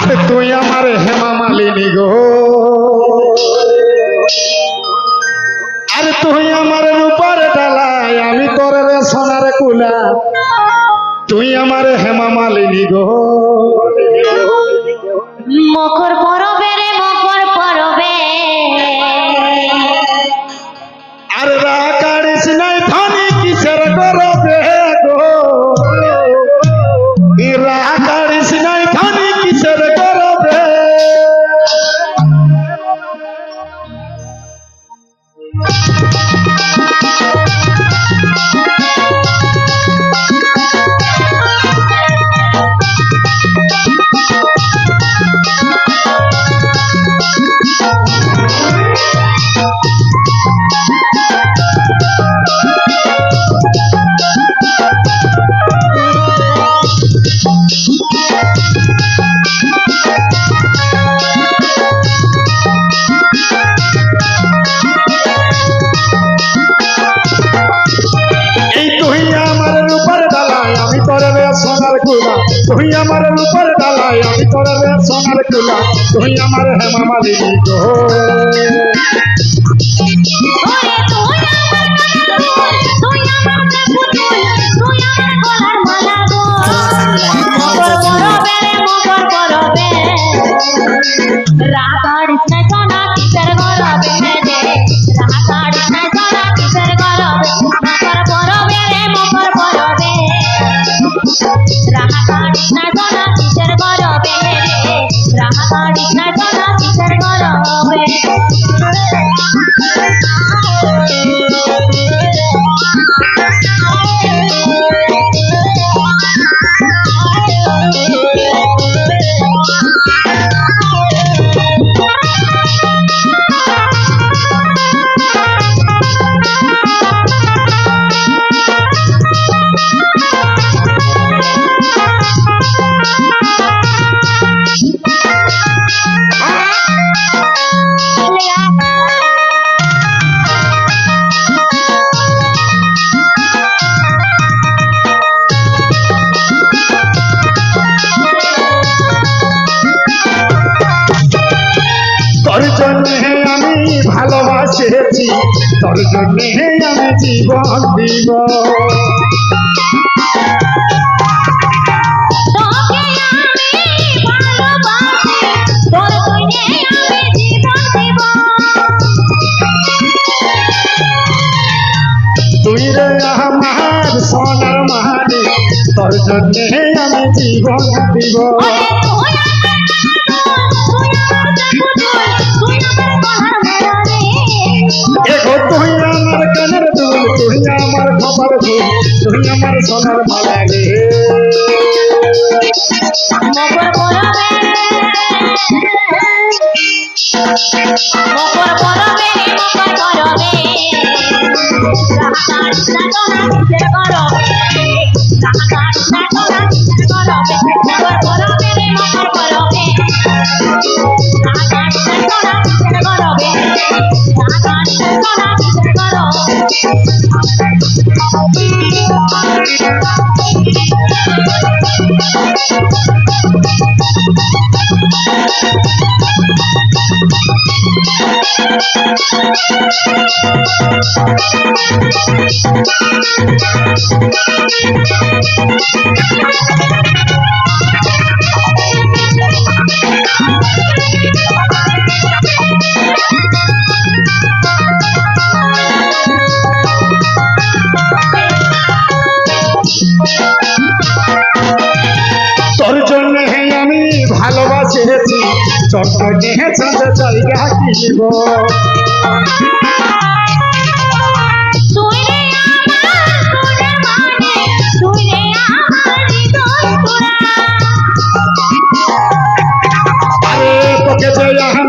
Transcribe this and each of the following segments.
আরে তুই আমার হেমা মালিনী গো। আরে তুই আমার রূপার ডালাই আমি তোর রে সোনার কুলা। তুই আমার হেমা মালিনী গো। মকর বড় दुनिया मारे ऊपर डाला यार तोरे रे सोनार किला दुनिया मारे हेमा माली जी। को हो। না ভালোবাসেছি তোর জন্যে আমি জীবন দিব। তুই রে আমার সোনার মাহারি তোর জন্যে আমি জীবন দিব। সোনার মালা রে মকর মরা মকর তোর জন্য আমি ভালোবাসেছি চট্ট নিয়ে চাঁদে চাই গাহিব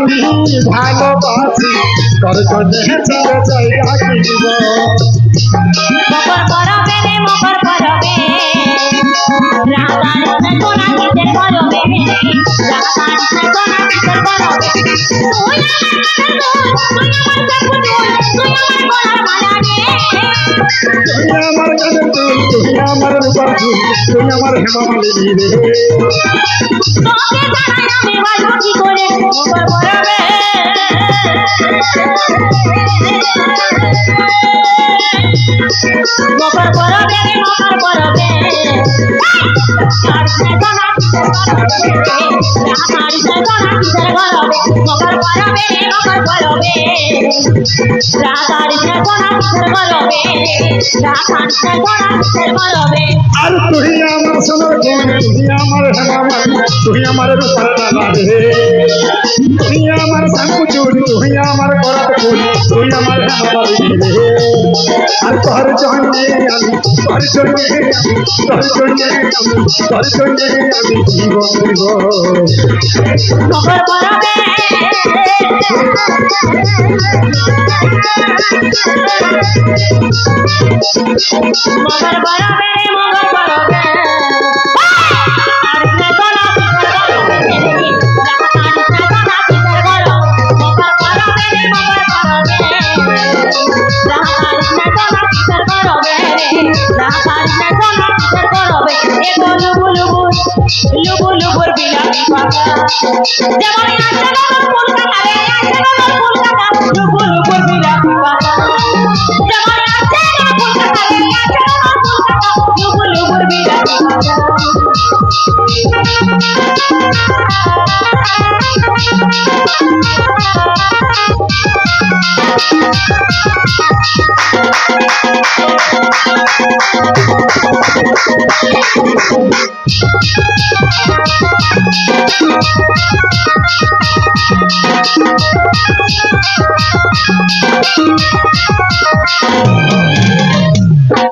আমি ভালোবাসি। কর করে চির চাই রাখিব মকর করবে মকর করবে রাধার তুই আমার হেমা মালিনী রে তোকে জানাই আমি বাজব কি করে ওপর বরাবে গোপর বরাবে গোপর বরাবে মকর করবে রে মকর করবে কারিস না সোনা কিসের করবে কারিস না সোনা আর তুই আমার সোনার কোন তুই আমার হেমামালি তুই আমার রূপার দাদা রে। তুই আমার সাঙ্কু তুই আমার করাত তুই আমার রে। আর তোর জন্যে আমি, তোর জন্যে আমি, তোর জন্যে আমি, তোর জন্যে আমি জীবন মগর মকর করবে রে মকর করবে কারিস না ಜಮಾಯನ ಅಚ್ಚಾಗೋ Thank you.